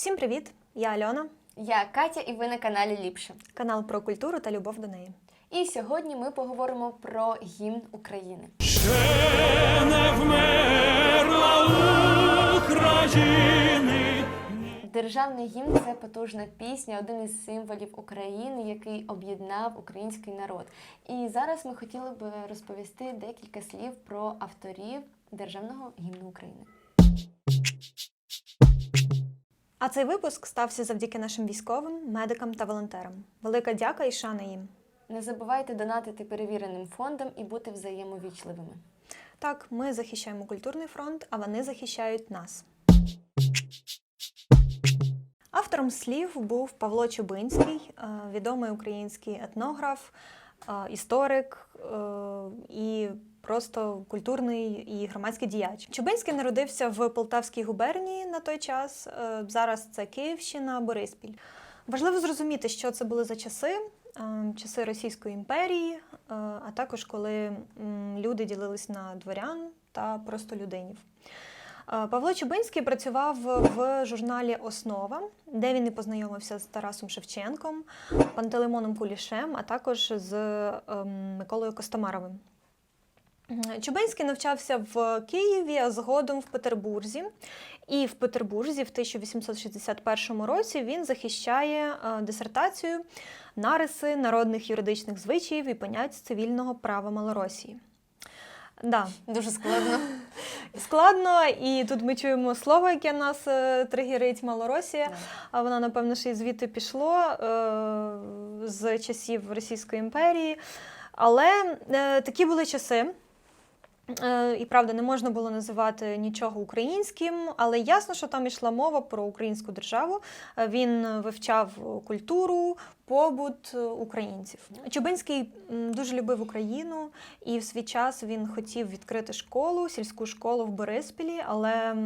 Всім привіт! Я Альона, Я Катя, і ви на каналі Ліпше. канал про культуру та любов до неї. І сьогодні ми поговоримо про гімн України. Ще не вмерла України. Державний гімн це потужна пісня, один із символів України, який об'єднав український народ. І зараз ми хотіли б розповісти декілька слів про авторів державного гімну України. А цей випуск стався завдяки нашим військовим, медикам та волонтерам. Велика дяка і шана їм. Не забувайте донатити перевіреним фондам і бути взаємовічливими. Так, ми захищаємо культурний фронт, а вони захищають нас. Автором слів був Павло Чубинський, е, відомий український етнограф, е, історик е, і просто культурний і громадський діяч. Чубинський народився в Полтавській губернії на той час. е, Зараз це Київщина, Бориспіль. Важливо зрозуміти, що це були за часи. е, Часи Російської імперії, е, а також коли люди ділились на дворян та простолюдинів. Е, Павло Чубинський працював в журналі Основа, де він і познайомився з Тарасом Шевченком, Пантелеймоном Кулішем, а також з ем, Миколою Костомаровим. Чубинський навчався в Києві, а згодом в Петербурзі. І в Петербурзі в 1861 році він захищає е, дисертацію нариси народних юридичних звичаїв і понять цивільного права Малоросії. Да, Дуже складно. складно, і тут ми чуємо слово, яке нас е, тригерить Малоросія. А воно, напевно, ще й звідти пішло е, з часів Російської імперії. Але такі були часи. Е, І правда, не можна було називати нічого українським, але ясно, що там йшла мова про українську державу. Е, Він вивчав культуру, побут е, українців. Чубинський дуже любив Україну, і в свій час він хотів відкрити школу, сільську школу в Бориспілі, але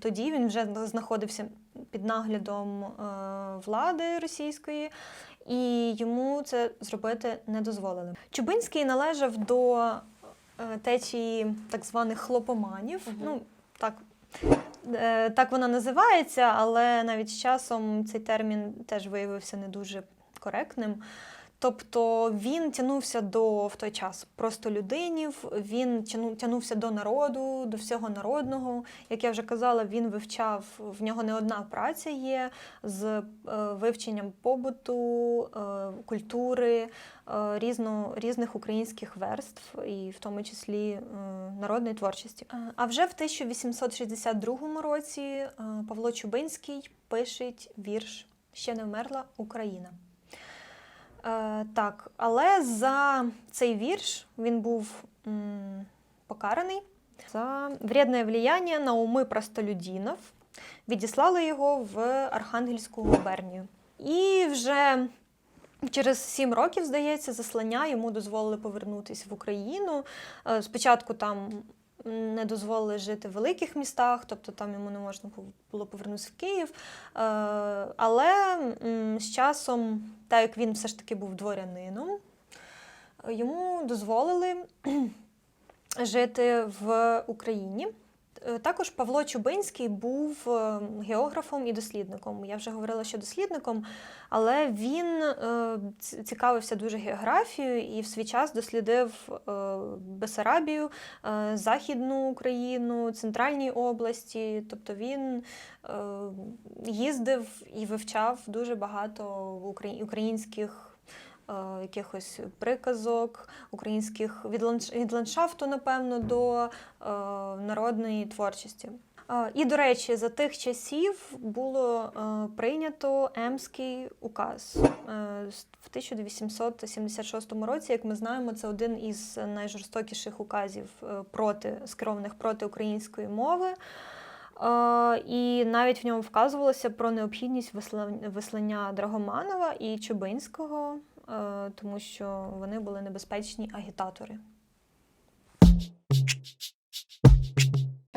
тоді він вже знаходився під наглядом влади російської. І йому це зробити не дозволили. Чубинський належав до течії так званих хлопоманів. Угу. Ну, так, е, так вона називається, але навіть з часом цей термін теж виявився не дуже коректним. Тобто він тягнувся до в той час просто людинів, він тяну- тягнувся до народу, до всього народного. Як я вже казала, він вивчав в нього не одна праця є з е, вивченням побуту, е, культури, е, різно, різних українських верств, і в тому числі народної творчості. А вже в 1862 році Павло Чубинський пише вірш Ще не вмерла Україна. Е, так, але за цей вірш він був м, покараний за вредне влияння на уми простолюдинів. Відіслали його в Архангельську губернію. І вже через сім років, здається, заслання йому дозволили повернутися в Україну. Е, Спочатку там не дозволили жити в великих містах, тобто там йому не можна було повернутися в Київ. Е, Але з часом, так як він все ж таки був дворянином, йому дозволили жити в Україні. Е, Також Павло Чубинський був е, географом і дослідником. Я вже говорила, що дослідником, але він е, цікавився дуже географією і в свій час дослідив е, Бесарабію, Західну Україну, центральні області. Тобто він е, їздив і вивчав дуже багато українських. Е, Якихось приказок, українських від, ландш- від ландшафту, напевно, до е, народної творчості. Е, І, до речі, за тих часів було прийнято Емський указ в 1876 році. Як ми знаємо, це один із найжорстокіших указів проти скерованих проти української мови. І навіть в ньому вказувалося про необхідність висла- вислання Драгоманова і Чубинського, тому що вони були небезпечні агітатори.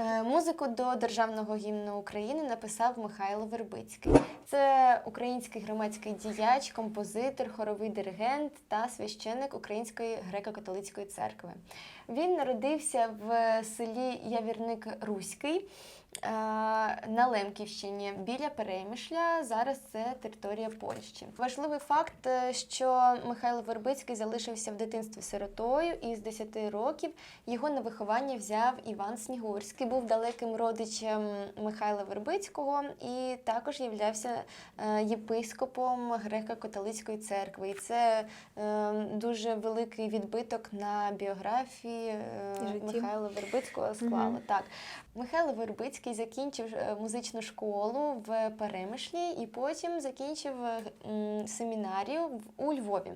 Е, Музику до державного гімну України написав Михайло Вербицький. Це український громадський діяч, композитор, хоровий диригент та священник Української греко-католицької церкви. Він народився в селі Явірник Руський е, на Лемківщині біля Перемишля. Зараз це територія Польщі. Важливий факт, е, що Михайло Вербицький залишився в дитинстві сиротою, і з 10 років його на виховання взяв Іван Снігурський. Був далеким родичем Михайла Вербицького і також являвся е, єпископом греко-католицької церкви. І це е, дуже великий відбиток на біографії е, Михайла Вербицького склало. Мгм. Так, Михайло Вербицький закінчив е, музичну школу в Перемишлі і потім закінчив е, семінарію у Львові.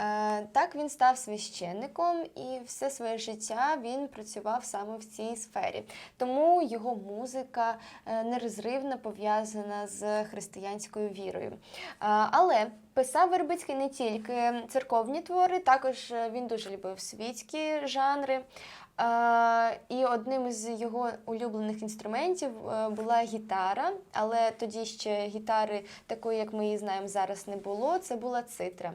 Е, Так він став священником і все своє життя він працював саме в цій сфері. Тому його музика нерозривно пов'язана з християнською вірою. Але писав Вербицький не тільки церковні твори, також він дуже любив світські жанри. Е, І одним із його улюблених інструментів е, була гітара, але тоді ще гітари такої, як ми її знаємо зараз, не було. Це була цитра.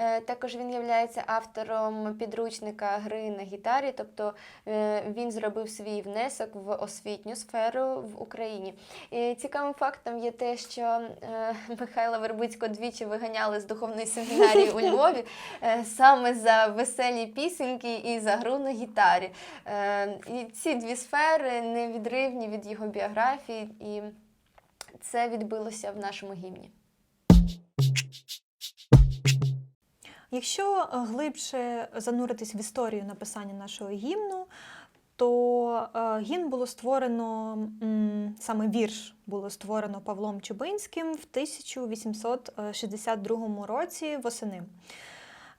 Е, Також він є автором підручника гри на гітарі, тобто е, він зробив свій внесок в освітню сферу в Україні. І цікавим фактом є те, що е, Михайла Вербицького двічі виганяли з духовної семінарії у Львові саме за веселі пісеньки і за гру на гітарі. І ці дві сфери невідривні від його біографії, і це відбилося в нашому гімні. Якщо е, глибше зануритись в історію написання нашого гімну, то е, гімн було створено, саме вірш було створено Павлом Чубинським в 1862 році восени.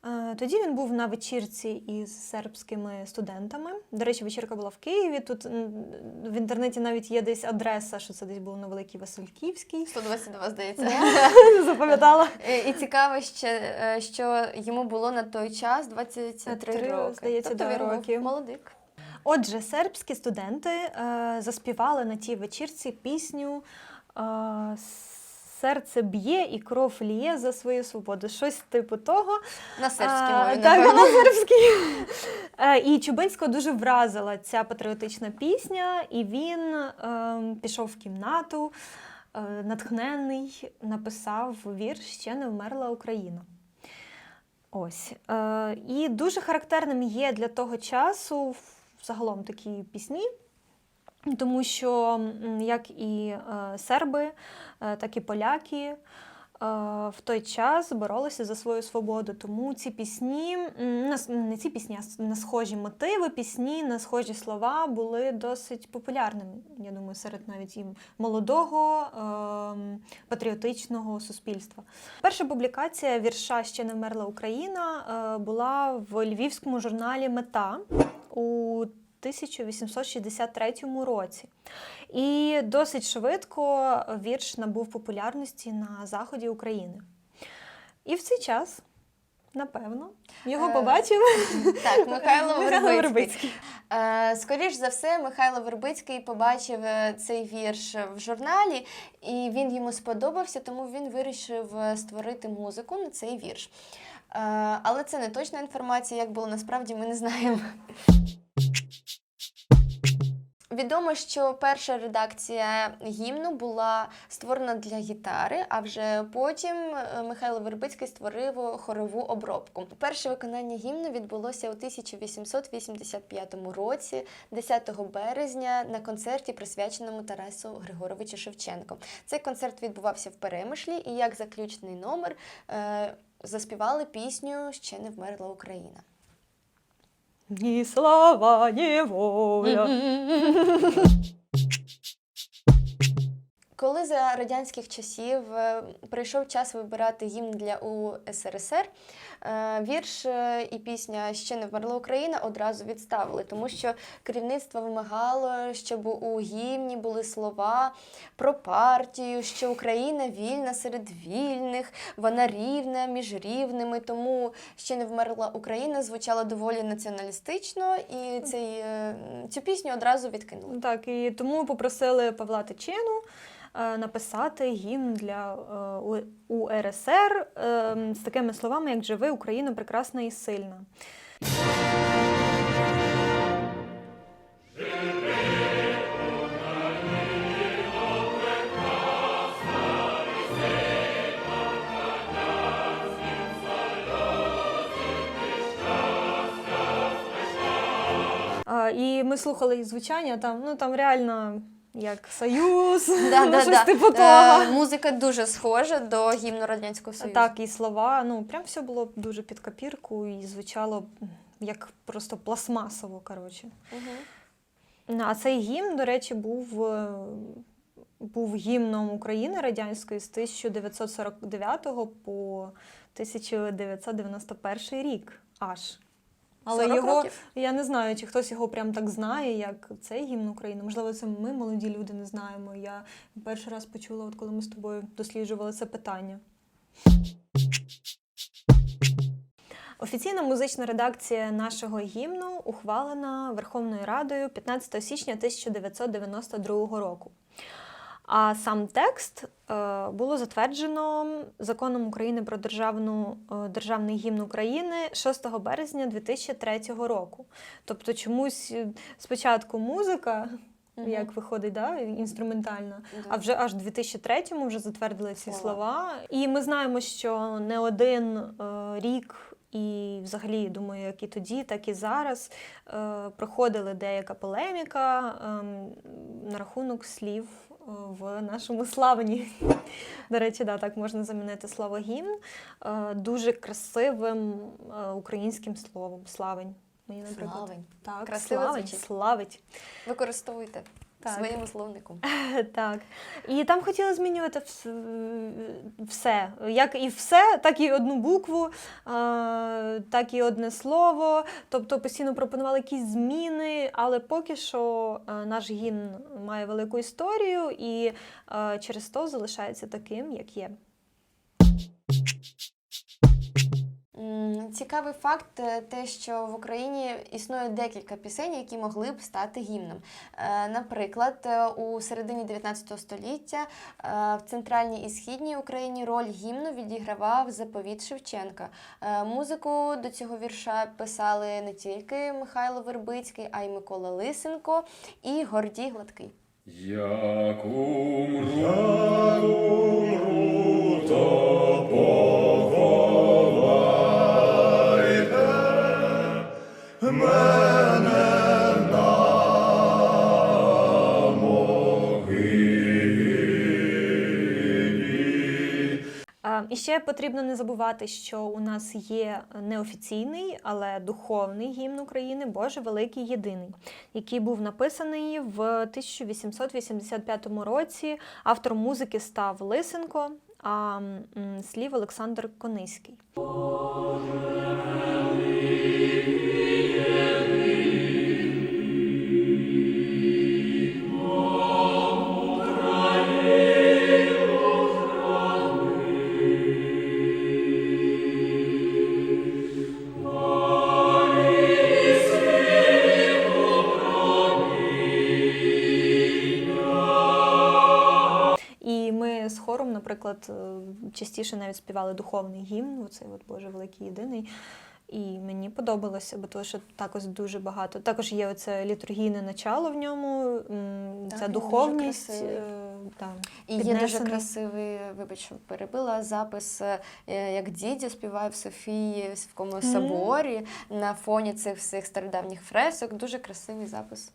Е, Тоді він був на вечірці із сербськими студентами. До речі, вечірка була в Києві. Тут в інтернеті навіть є десь адреса, що це десь було на Великій Васильківській. 122, здається. Запам'ятала. І цікаво ще, е, що йому було на той час 23 Три, роки. здається, тобто він роки. був молодик. Отже, сербські студенти е, заспівали на тій вечірці пісню е, Серце б'є і кров ліє за свою свободу. Щось типу того. На сербській А, Так, на сербській. Е, І Чубинського дуже вразила ця патріотична пісня, і він е, пішов в кімнату, е, натхнений, написав вірш Ще не вмерла Україна. Ось. Е, і дуже характерним є для того часу загалом такі пісні. Тому що як і е, серби, е, так і поляки е, в той час боролися за свою свободу. Тому ці пісні, не ці пісні, а на схожі мотиви, пісні, на схожі слова були досить популярними. Я думаю, серед навіть і молодого ем, патріотичного суспільства. Перша публікація вірша Ще не вмерла Україна була в львівському журналі Мета у 1863 році. І досить швидко вірш набув популярності на заході України. І в цей час, напевно, його Е, побачив Так, Михайло Вербицький. Е, Скоріш за все, Михайло Вербицький побачив е, цей вірш в журналі, і він йому сподобався, тому він вирішив створити музику на цей вірш. Але це не точна інформація, як було насправді, ми не знаємо. Відомо, що перша редакція гімну була створена для гітари, а вже потім е, Михайло Вербицький створив хорову обробку. Перше виконання гімну відбулося у 1885 році, 10 березня, на концерті, присвяченому Тарасу Григоровичу Шевченко. Цей концерт відбувався в Перемишлі, і як заключний номер е, заспівали пісню Ще не вмерла Україна. Ні слава, ні воля. Коли за радянських часів е, прийшов час вибирати гімн для УСРСР, е, вірш е, і пісня Ще не вмерла Україна одразу відставили, тому що керівництво вимагало, щоб у гімні були слова про партію, що Україна вільна серед вільних, вона рівна між рівними. Тому ще не вмерла Україна звучала доволі націоналістично, і цей, цю пісню одразу відкинули. Так, і тому попросили Павла Тичину Е, написати гімн для е, УРСР ем, з такими словами, як живи Україна прекрасна і сильна. Е, і ми слухали звучання там, ну там реально як союз, Да, ну, да, щось да. типу того. Е, Музика дуже схожа до гімну Радянського Союзу. Так, і слова, ну прям все було дуже під копірку і звучало як просто пластмасово, коротше. Ну, А цей гімн, до речі, був, е, був гімном України радянської з 1949 по 1991 рік аж. Але 40 його, років? я не знаю, чи хтось його прям так знає, як цей гімн України. Можливо, це ми, молоді люди, не знаємо. Я перший раз почула, от коли ми з тобою досліджували це питання. Офіційна музична редакція нашого гімну ухвалена Верховною Радою 15 січня 1992 року. А сам текст е, було затверджено законом України про державну, е, державний гімн України 6 березня 2003 року. Тобто чомусь е, спочатку музика, Мгм. як виходить, да, інструментальна, Да. а вже аж в 2003-му вже затвердили ці Слова. слова. І ми знаємо, що не один е, рік. І взагалі, думаю, як і тоді, так і зараз е, проходила деяка полеміка ем, на рахунок слів е, в нашому славені. До речі, да, так можна замінити слово гімн е, дуже красивим е, українським словом славень. Мені, наприклад, Славень. Так, Красиво славень, звучить. славить. Використовуйте Так. своїм словником. Так. І там хотіли змінювати все. Як і все, так і одну букву, так і одне слово. Тобто постійно пропонували якісь зміни, але поки що наш гімн має велику історію і через то залишається таким, як є. Цікавий факт е, те, що в Україні існує декілька пісень, які могли б стати гімном. Е, Наприклад, е, у середині 19 століття в центральній і східній Україні роль гімну відігравав заповіт Шевченка. Музику до цього вірша писали не тільки Михайло Вербицький, а й Микола Лисенко і Гордій Гладкий. Як умру, умру, то І ще потрібно не забувати, що у нас є неофіційний, але духовний гімн України Боже Великий Єдиний, який був написаний в 1885 році. Автором музики став Лисенко, а слів Олександр Кониський. Наприклад, е, частіше навіть співали духовний гімн, оцей от Боже Великий Єдиний. І мені подобалося, бо тому що також дуже багато. Також є оце літургійне начало в ньому, м, Так, ця духовність. е, да, І є дуже красивий, вибач, перебила запис, е, як дідя співає в Софії в якому соборі на фоні цих всіх стародавніх фресок. Дуже красивий запис.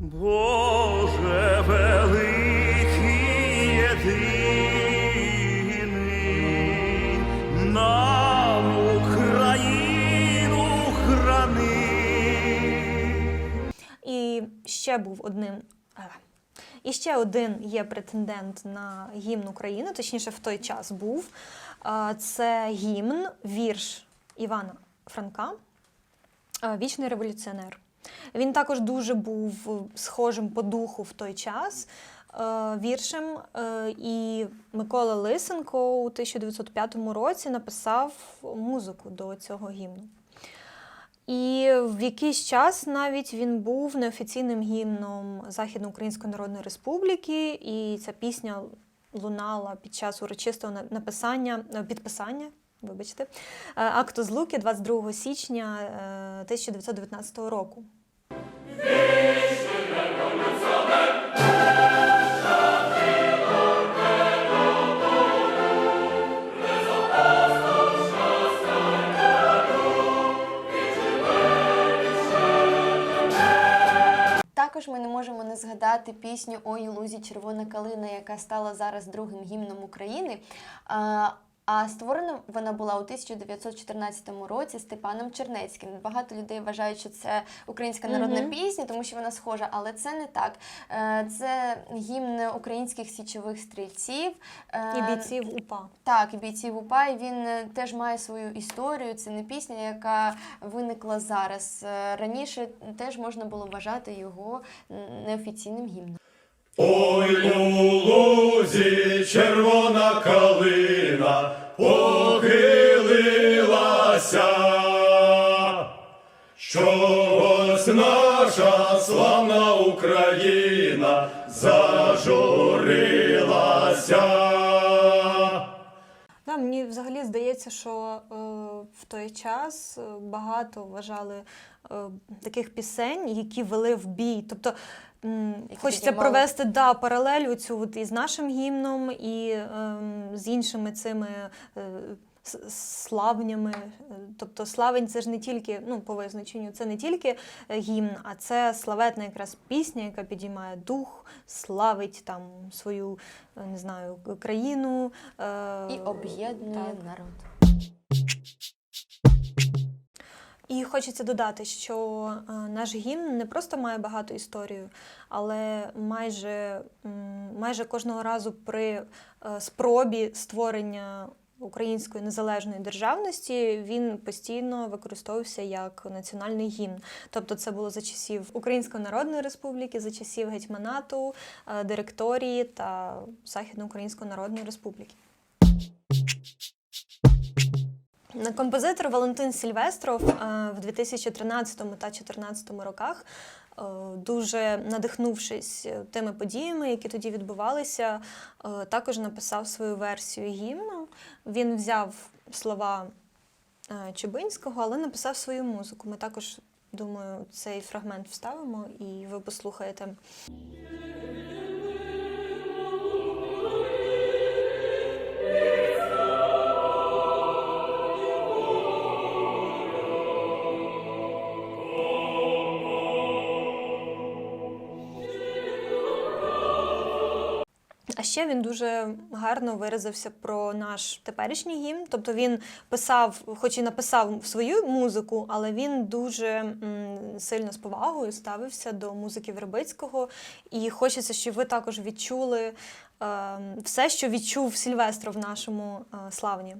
Боже великий єдиний, нам храни. І ще був одним. І ще один є претендент на гімн України, точніше, в той час був. Це гімн, вірш Івана Франка, Вічний революціонер. Він також дуже був схожим по духу в той час віршем. е, І Микола Лисенко у 1905 році написав музику до цього гімну. І в якийсь час навіть він був неофіційним гімном Західноукраїнської Народної Республіки, і ця пісня лунала під час урочистого написання, е, підписання. Вибачте, е, акту злуки 22 січня е, 1919 року. Згадати пісню Ой лузі червона калина, яка стала зараз другим гімном України. А, створена вона була у 1914 році Степаном Чернецьким. Багато людей вважають, що це українська народна Мгм. пісня, тому що вона схожа, але це не так. Е, Це гімн українських січових стрільців. Е, І бійців УПА. так, і бійців УПА, і він е, теж має свою історію. Це не пісня, яка виникла зараз. Раніше теж можна було вважати його неофіційним гімном. Ой у лузі червона калина похилилася, чогось наша славна Україна зажурилася. Да, мені взагалі здається, що е, в той час е, багато вважали е, таких пісень, які вели в бій. Тобто Які хочеться провести да, паралель цю от із нашим гімном, і ем, з іншими цими. е, Славнями, Е, тобто славень це ж не тільки, ну по визначенню, це не тільки е, гімн, а це славетна якраз пісня, яка підіймає дух, славить там свою е, не знаю країну е, І об'єднує народ. І хочеться додати, що е, наш гімн не просто має багату історію, але майже, майже кожного разу при е, спробі створення української незалежної державності він постійно використовувався як національний гімн. Тобто це було за часів Української Народної Республіки, за часів гетьманату, е, директорії та Західноукраїнської Народної Республіки. Композитор Валентин Сільвестров е, в 2013 та 2014 роках, е, дуже надихнувшись е, тими подіями, які тоді відбувалися, також написав свою версію гімну. Він взяв слова Чубинського, але написав свою музику. Ми також, думаю, цей фрагмент вставимо і ви послухаєте. Ще він дуже гарно виразився про наш теперішній гімн. Тобто він писав, хоч і написав свою музику, але він дуже м, сильно з повагою ставився до музики Вербицького. І хочеться, щоб ви також відчули е, все, що відчув Сільвестро в нашому е, славні.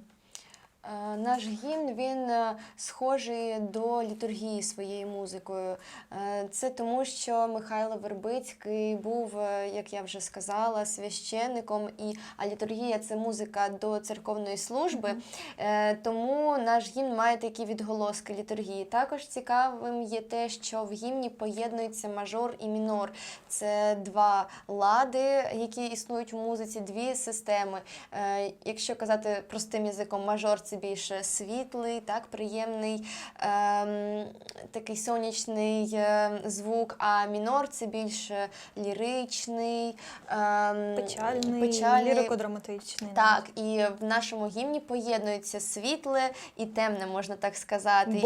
Е, Наш гімн він е, схожий до літургії своєю музикою. Е, Це тому, що Михайло Вербицький був, як я вже сказала, священником, і а літургія це музика до церковної служби. Тому наш гімн має такі відголоски літургії. Також цікавим є те, що в гімні поєднуються мажор і мінор. Це два лади, які існують у музиці, дві системи. Якщо казати простим язиком, мажор це більше світлий, так, приємний, ем, такий сонячний е, звук, а мінор це більше ліричний, ем, Печальний, печальний. лірико-драматичний. Так, і в нашому гімні поєднується світле і темне, можна так сказати. І-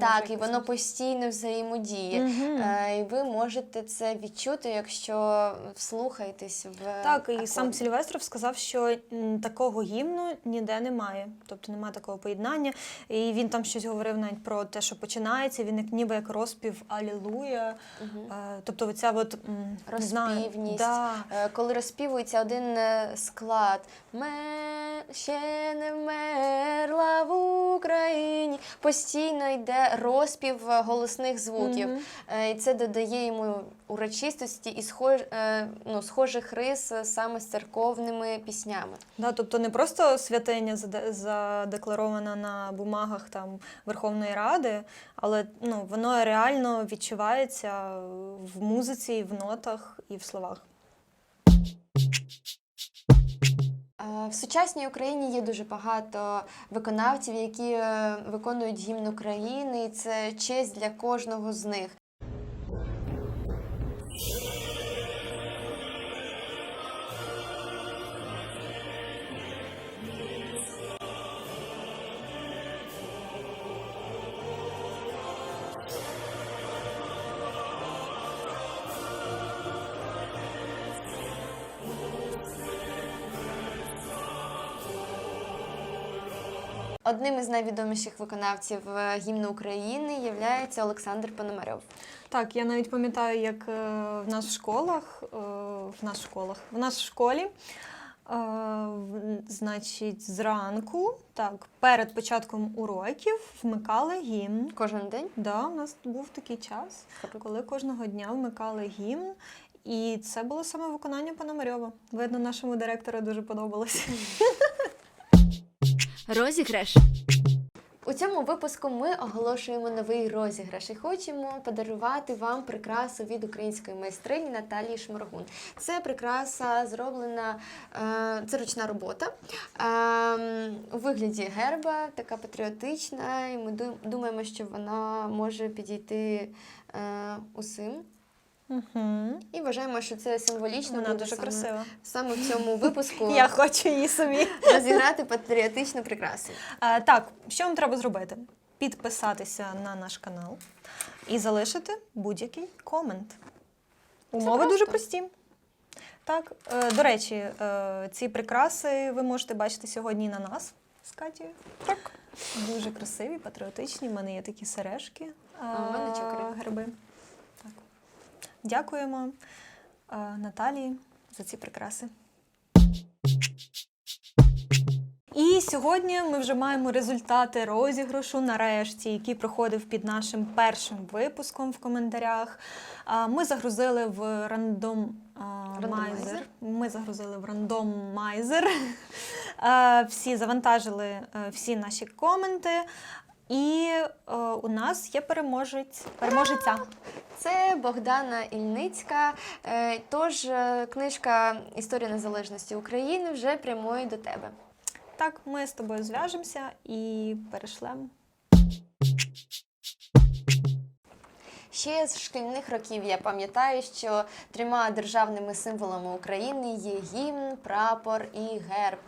так, і воно постійно взаємодіє. Мгм. Е, І ви можете це відчути, якщо вслухаєтесь в Так, і акорди. сам Сільвестров сказав, що такого гімну ніде немає, тобто немає такого поєднання. І він там щось говорив навіть про те, що починається. Він як ніби як розпів Алілуя. Е, Тобто, оця от Розпівність. да. Е, Коли розпівується один е, склад, Ме ще не вмерла в Україні. Постійно йде розпів голосних звуків. Е, І це додає йому урочистості і схож, ну, схожих рис саме з церковними піснями. Да, тобто не просто святиня заде- задекларована на бумагах там Верховної Ради, але ну, воно реально відчувається в музиці, в нотах і в словах. Е, В сучасній Україні є дуже багато виконавців, які е, виконують гімн України, і це честь для кожного з них. Одним із найвідоміших виконавців е, гімну України є Олександр Пономарьов. Так, я навіть пам'ятаю, як е, в нас в школах, е, в нас в школах, в нас в школі, значить, зранку, так, перед початком уроків вмикали гімн. Кожен день. Да, у нас був такий час, коли кожного дня вмикали гімн. І це було саме виконання Пономарьова. Видно, нашому директору дуже подобалося. Розіграш. У цьому випуску ми оголошуємо новий розіграш і хочемо подарувати вам прикрасу від української майстрині Наталії Шморгун. Це прикраса зроблена, е, це ручна робота е, у вигляді герба, така патріотична, і ми ду- думаємо, що вона може підійти е, усім. Угу. І вважаємо, що це символічно Вона буде дуже саме, красива. саме в цьому випуску Я хочу її собі. розіграти патріотичну прикрасу. Е, так, що вам треба зробити? Підписатися на наш канал і залишити будь-який комент. Умови просто. дуже прості. Так, е, до речі, е, ці прикраси ви можете бачити сьогодні на нас з Катєю. Так. Дуже красиві, патріотичні. У мене є такі сережки. А у мене е. Гриби. Дякуємо е, Наталії за ці прикраси. І сьогодні ми вже маємо результати розіграшу нарешті, який проходив під нашим першим випуском в коментарях. Ми загрузили в рандом Рандомайзер. майзер. Ми загрузили в рандомайзер. А, Всі завантажили е, всі наші коменти. І е, у нас є переможець, переможеця. Це Богдана Ільницька. Е, Тож е, книжка Історія незалежності України вже прямує до тебе. Так, ми з тобою зв'яжемося і перешлемо. Ще з шкільних років я пам'ятаю, що трьома державними символами України є гімн, прапор і герб.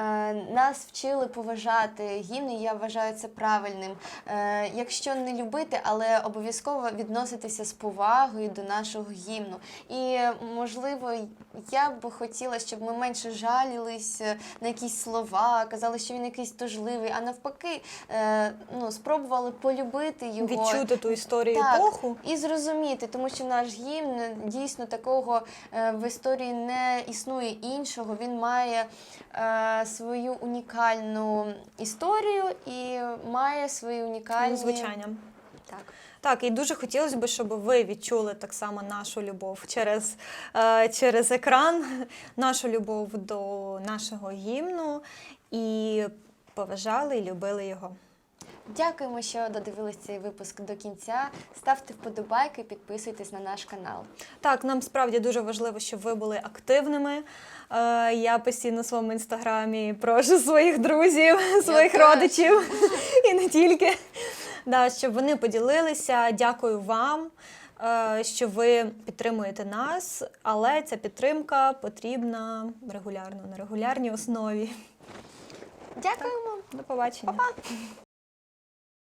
Е, нас вчили поважати гімн, і я вважаю це правильним. Е, якщо не любити, але обов'язково відноситися з повагою до нашого гімну. І можливо, я б хотіла, щоб ми менше жалілись на якісь слова, казали, що він якийсь тужливий, а навпаки, е, ну, спробували полюбити його. Відчути ту історію Так, епоху. і зрозуміти, тому що наш гімн дійсно такого е, в історії не існує іншого. Він має е, свою унікальну історію і має свої унікальні звучання. Так. Так, і дуже хотілося б, щоб ви відчули так само нашу любов через, е, через екран, нашу любов до нашого гімну і поважали і любили його. Дякуємо, що додивились цей випуск до кінця. Ставте вподобайки, підписуйтесь на наш канал. Так, нам справді дуже важливо, щоб ви були активними. Е, я постійно в своєму інстаграмі прошу своїх друзів, своїх теж. родичів і не тільки, да, щоб вони поділилися. Дякую вам. е, Що ви підтримуєте нас, але ця підтримка потрібна регулярно на регулярній основі. Дякуємо! До побачення.